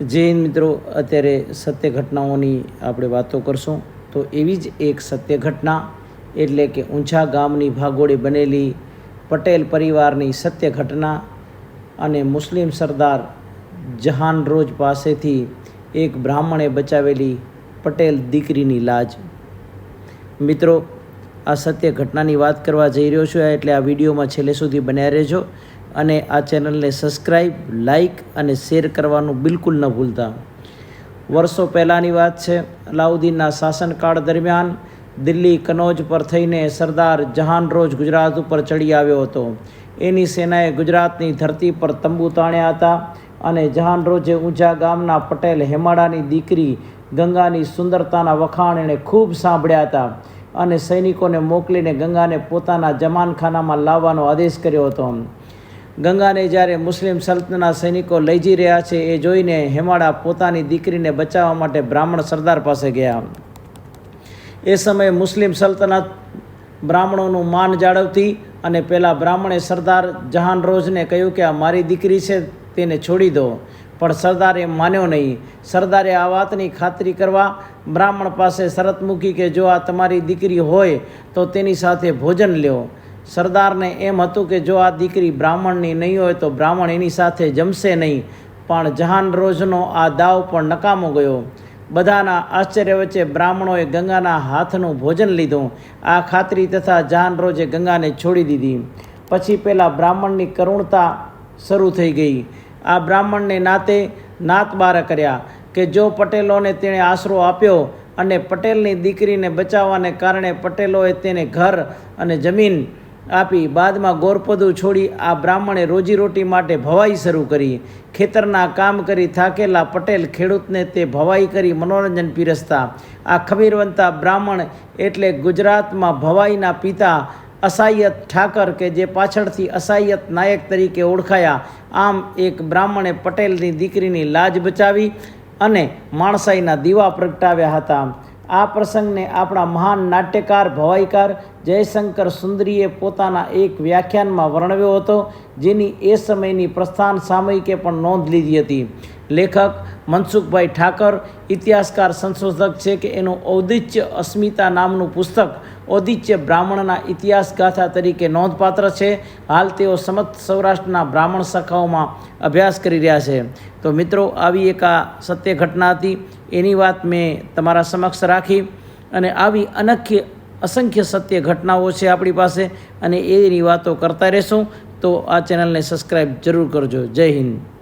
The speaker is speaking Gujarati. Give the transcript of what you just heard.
હિન્દ મિત્રો, અત્યારે સત્ય ઘટનાઓની આપણે વાતો કરશું. તો એવી જ એક સત્ય ઘટના, એટલે કે ઊંચા ગામની ભાગોળે બનેલી પટેલ પરિવારની સત્ય ઘટના અને મુસ્લિમ સરદાર જહાન રોજ પાસેથી એક બ્રાહ્મણે બચાવેલી પટેલ દીકરીની લાજ. મિત્રો, આ સત્ય ઘટનાની વાત કરવા જઈ રહ્યો છું, એટલે આ વિડીયોમાં છેલ્લે સુધી બન્યા રહેજો. અને આ ચેનલને સબસ્ક્રાઈબ લાઈક અને શેર કરવાનું બિલકુલ ન ભૂલતા. વર્ષો પહેલાંની વાત છે, અલાઉદ્દીનના શાસનકાળ દરમિયાન દિલ્હી કનોજ પર થઈને સરદાર જહાન રોજ ગુજરાત ઉપર ચડી આવ્યો હતો. એની સેનાએ ગુજરાતની ધરતી પર તંબુ તાણ્યા હતા અને જહાન રોજે ઊંચા ગામના પટેલ હેમાડાની દીકરી ગંગાની સુંદરતાના વખાણ એણે ખૂબ સાંભળ્યા હતા અને સૈનિકોને મોકલીને ગંગાને પોતાના જમાનખાનામાં લાવવાનો આદેશ કર્યો હતો. ગંગાને જ્યારે મુસ્લિમ સલ્તનના સૈનિકો લઈ જઈ રહ્યા છે, એ જોઈને હેમાળા પોતાની દીકરીને બચાવવા માટે બ્રાહ્મણ સરદાર પાસે ગયા. એ સમયે મુસ્લિમ સલ્તનત બ્રાહ્મણોનું માન જાળવતી અને પેલા બ્રાહ્મણે સરદાર જહાન રોજને કહ્યું કે આ મારી દીકરી છે, તેને છોડી દો. પણ સરદારે માન્યો નહીં. સરદારે આ વાતની ખાતરી કરવા બ્રાહ્મણ પાસે શરત મૂકી કે જો આ તમારી દીકરી હોય, તો તેની સાથે ભોજન લ્યો. સરદારને એમ હતું કે જો આ દીકરી બ્રાહ્મણની નહીં હોય તો બ્રાહ્મણ એની સાથે જમશે નહીં. પણ જહાન રોજનો આ દાવ પણ નકામો ગયો. બધાના આશ્ચર્ય વચ્ચે બ્રાહ્મણોએ ગંગાના હાથનું ભોજન લીધું. આ ખાતરી તથા જહાન રોજે ગંગાને છોડી દીધી. પછી પેલા બ્રાહ્મણની કરુણતા શરૂ થઈ ગઈ. આ બ્રાહ્મણને નાતે નાતબાર કર્યા કે જો પટેલોને તેણે આશરો આપ્યો અને પટેલની દીકરીને બચાવવાને કારણે પટેલોએ તેને ઘર અને જમીન આપી બાદમાં ગોરપદું છોડી આ બ્રાહ્મણે રોજીરોટી માટે ભવાઈ શરૂ કરી. ખેતરના કામ કરી થાકેલા પટેલ ખેડૂતને તે ભવાઈ કરી મનોરંજન પીરસતા. આ ખમીરવંતા બ્રાહ્મણ એટલે ગુજરાતમાં ભવાઈના પિતા અસાયત ઠાકર કે જે પાછળથી અસાયત નાયક તરીકે ઓળખાયા. આમ એક બ્રાહ્મણે પટેલની દીકરીની લાજ બચાવી અને માણસાઈના દીવા પ્રગટાવ્યા હતા. આ પ્રસંગને આપણા મહાન નાટ્યકાર, ભવાઈકાર જયશંકર સુંદરીએ પોતાના એક વ્યાખ્યાનમાં વર્ણવ્યો હતો, જેની એ સમયની પ્રસ્થાન સામયિકે પણ નોંધ લીધી હતી. લેખક મનસુખભાઈ ઠાકર, ઇતિહાસકાર સંશોધક છે કે એનું ઔદિત્ય અસ્મિતા નામનું પુસ્તક ઔદિત્ય બ્રાહ્મણના ઇતિહાસ ગાથા તરીકે નોંધપાત્ર છે. હાલ તેઓ સમસ્ત સૌરાષ્ટ્રના બ્રાહ્મણ શાખાઓમાં અભ્યાસ કરી રહ્યા છે. તો મિત્રો, આવી એક આ સત્ય ઘટના હતી. એની વાત મેં તમારા સમક્ષ રાખી અને આવી અનખ્ય અસંખ્ય સત્ય ઘટનાઓ છે આપણી પાસે અને એની વાતો કરતા રહેશું. તો આ ચેનલને સબસ્ક્રાઈબ જરૂર કરજો. જય હિન્દ.